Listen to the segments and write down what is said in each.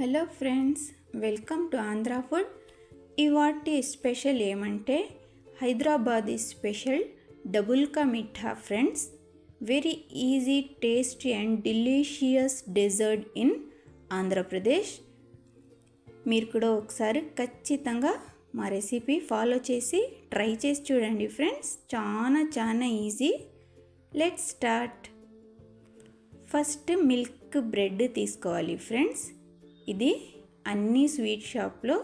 Hello friends welcome to Andhra food. ఇవాటి special ఏమంటే Hyderabadi special double ka meetha friends. Very easy tasty and delicious dessert in Andhra Pradesh. మీరు కూడా ఒకసారి ఖచ్చితంగా మా recipe follow చేసి ట్రై చేసి చూడండి ఫ్రెండ్స్. చాలా చాలా easy. Let start. First milk bread తీసుకోవాలి ఫ్రెండ్స్. ఇది అన్ని స్వీట్ షాప్లో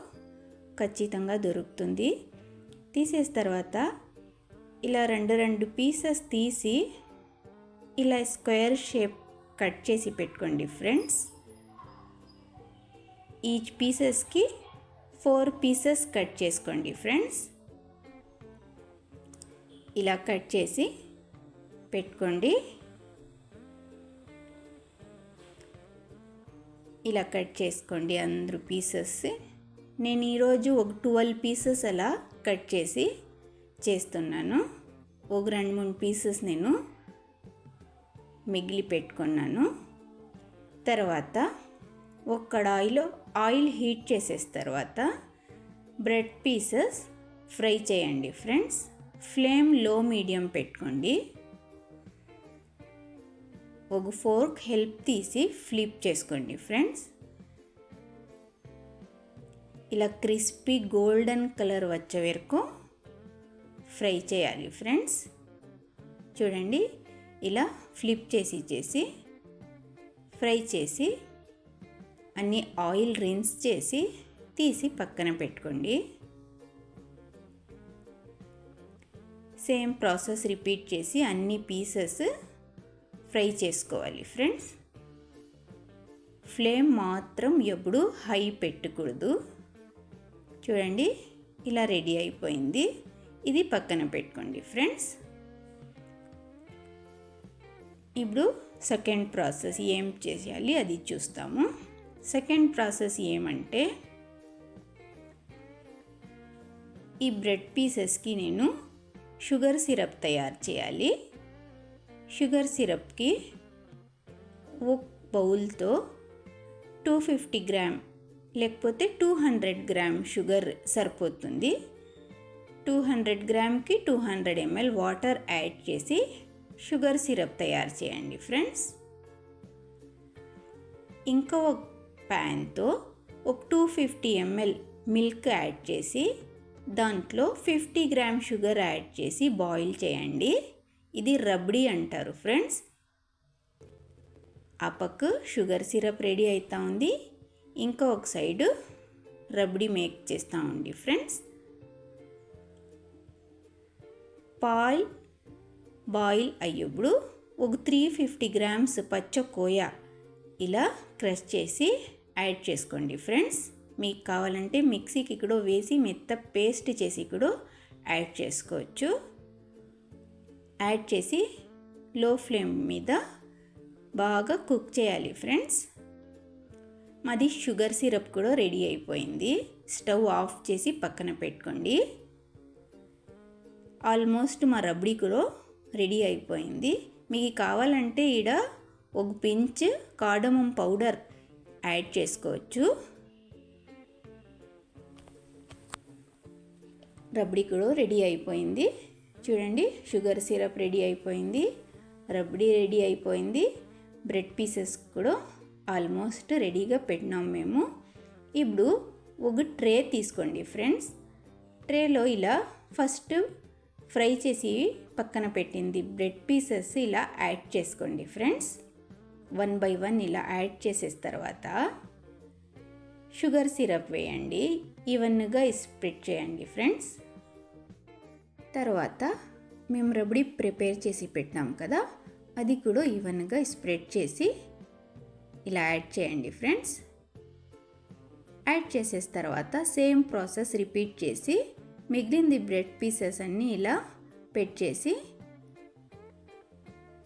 ఖచ్చితంగా దొరుకుతుంది. తీసేసిన తర్వాత ఇలా రెండు రెండు పీసెస్ తీసి ఇలా స్క్వేర్ షేప్ కట్ చేసి పెట్టుకోండి ఫ్రెండ్స్. ఈచ్ పీసెస్కి ఫోర్ పీసెస్ కట్ చేసుకోండి ఫ్రెండ్స్. ఇలా కట్ చేసి పెట్టుకోండి. ఇలా కట్ చేసుకోండి అందరూ పీసెస్. నేను ఈరోజు ఒక ట్వెల్వ్ పీసెస్ అలా కట్ చేసి చేస్తున్నాను. ఒక రెండు మూడు పీసెస్ నేను మిగిలి పెట్టుకున్నాను. తర్వాత ఒక కడాయిలో ఆయిల్ హీట్ చేసేసిన తర్వాత బ్రెడ్ పీసెస్ ఫ్రై చేయండి ఫ్రెండ్స్. ఫ్లేమ్లో మీడియం పెట్టుకోండి. ఒక ఫోర్క్ హెల్ప్ తీసి ఫ్లిప్ చేసుకోండి ఫ్రెండ్స్. ఇలా క్రిస్పీ గోల్డెన్ కలర్ వచ్చే వరకు ఫ్రై చేయాలి ఫ్రెండ్స్. చూడండి ఇలా ఫ్లిప్ చేసి చేసి ఫ్రై చేసి అన్ని ఆయిల్ రిన్స్ చేసి తీసి పక్కన పెట్టుకోండి. సేమ్ ప్రాసెస్ రిపీట్ చేసి అన్ని పీసెస్ ఫ్రై చేసుకోవాలి ఫ్రెండ్స్. ఫ్లేమ్ మాత్రం ఎప్పుడు హై పెట్టకూడదు. చూడండి ఇలా రెడీ అయిపోయింది. ఇది పక్కన పెట్టుకోండి ఫ్రెండ్స్. ఇప్పుడు సెకండ్ ప్రాసెస్ ఏం చేయాలి అది చూస్తాము. సెకండ్ ప్రాసెస్ ఏమంటే ఈ బ్రెడ్ పీసెస్కి నేను షుగర్ సిరప్ తయారు చేయాలి. షుగర్ సిరప్కి ఒక బౌల్తో టూ ఫిఫ్టీ గ్రామ్ లేకపోతే టూ హండ్రెడ్ గ్రామ్ షుగర్ సరిపోతుంది. Two hundred గ్రామ్కి two hundred ML water add చేసి షుగర్ సిరప్ తయారు చేయండి ఫ్రెండ్స్. ఇంకా ఒక ప్యాన్తో ఒక two fifty ML milk add చేసి దాంట్లో ఫిఫ్టీ గ్రామ్ షుగర్ యాడ్ చేసి బాయిల్ చేయండి. ఇది రబ్డీ అంటారు ఫ్రెండ్స్. ఆ పక్క షుగర్ సిరప్ రెడీ అవుతా ఉంది. ఇంకా ఒక సైడు రబ్డీ మేక్ చేస్తూ ఉండి ఫ్రెండ్స్. పాల్ బాయిల్ అయ్యేప్పుడు ఒక త్రీ ఫిఫ్టీ గ్రామ్స్ పచ్చ కోయ ఇలా క్రష్ చేసి యాడ్ చేసుకోండి ఫ్రెండ్స్. మీకు కావాలంటే మిక్సీకి ఇక్కడ వేసి మెత్త పేస్ట్ చేసి ఇక్కడ యాడ్ చేసుకోవచ్చు. యాడ్ చేసి లో ఫ్లేమ్ మీద బాగా కుక్ చేయాలి ఫ్రెండ్స్. మాది షుగర్ సిరప్ కూడా రెడీ అయిపోయింది. స్టవ్ ఆఫ్ చేసి పక్కన పెట్టుకోండి. ఆల్మోస్ట్ మా రబ్డీ కూడా రెడీ అయిపోయింది. మీకు కావాలంటే ఈడ ఒక పించ్ కాడమం పౌడర్ యాడ్ చేసుకోవచ్చు. రబ్డీ కూడా రెడీ అయిపోయింది. చూడండి షుగర్ సిరప్ రెడీ అయిపోయింది రబ్డీ రెడీ అయిపోయింది బ్రెడ్ పీసెస్ కూడా ఆల్మోస్ట్ రెడీగా పెట్టినాం మేము. ఇప్పుడు ఒక ట్రే తీసుకోండి ఫ్రెండ్స్. ట్రేలో ఇలా ఫస్ట్ ఫ్రై చేసి పక్కన పెట్టింది బ్రెడ్ పీసెస్ ఇలా యాడ్ చేసుకోండి ఫ్రెండ్స్. వన్ బై వన్ ఇలా యాడ్ చేసేసిన తర్వాత షుగర్ సిరప్ వేయండి. ఈవెన్గా స్ప్రెడ్ చేయండి ఫ్రెండ్స్. తర్వాత మేము రబడీ ప్రిపేర్ చేసి పెట్టినాం కదా అది కూడా ఈవెన్గా స్ప్రెడ్ చేసి ఇలా యాడ్ చేయండి ఫ్రెండ్స్. యాడ్ చేసేసిన తర్వాత సేమ్ ప్రాసెస్ రిపీట్ చేసి మిగిలింది బ్రెడ్ పీసెస్ అన్నీ ఇలా పెట్టేసి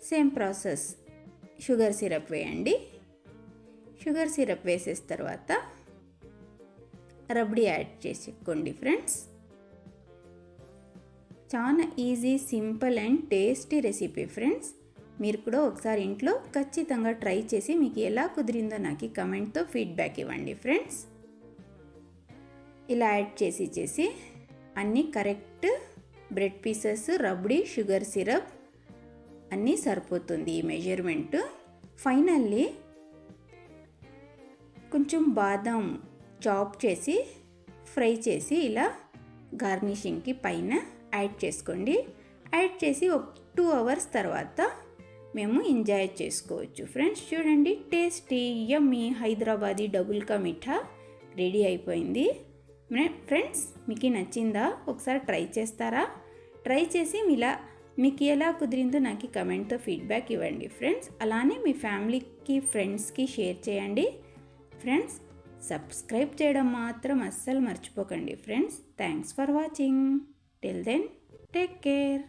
సేమ్ ప్రాసెస్ షుగర్ సిరప్ వేయండి. షుగర్ సిరప్ వేసేసిన తర్వాత రబడీ యాడ్ చేసుకోండి ఫ్రెండ్స్. చాలా easy simple and tasty recipe friends మీరు కూడా ఒకసారి ఇంట్లో ఖచ్చితంగా ట్రై చేసి మీకు ఎలా కుదిరిందో నాకు కమెంట్తో ఫీడ్బ్యాక్ ఇవ్వండి ఫ్రెండ్స్ ఇలా యాడ్ చేసి చేసి అన్నీ correct bread pieces rabri sugar syrup అన్నీ సరిపోతుంది ఈ మెజర్మెంట్ ఫైనల్లీ కొంచెం బాదం చాప్ చేసి ఫ్రై చేసి ఇలా గార్నిషింగ్కి పైన యాడ్ చేసుకోండి. యాడ్ చేసి ఒక టూ అవర్స్ తర్వాత మేము ఎంజాయ్ చేసుకోవచ్చు. ఫ్రెండ్స్ చూడండి టేస్టీ యమ్మీ హైదరాబాదీ డబుల్ కా మిఠా రెడీ అయిపోయింది. ఫ్రెండ్స్ మీకు నచ్చిందా? ఒకసారి ట్రై చేస్తారా? ట్రై చేసి ఇలా మీకు ఎలా కుదిరిందో నాకు కమెంట్తో ఫీడ్బ్యాక్ ఇవ్వండి. ఫ్రెండ్స్ అలానే మీ ఫ్యామిలీకి ఫ్రెండ్స్కి షేర్ చేయండి. ఫ్రెండ్స్ సబ్స్క్రైబ్ చేయడం మాత్రం అస్సలు మర్చిపోకండి. Friends thanks for watching. Till then, take care.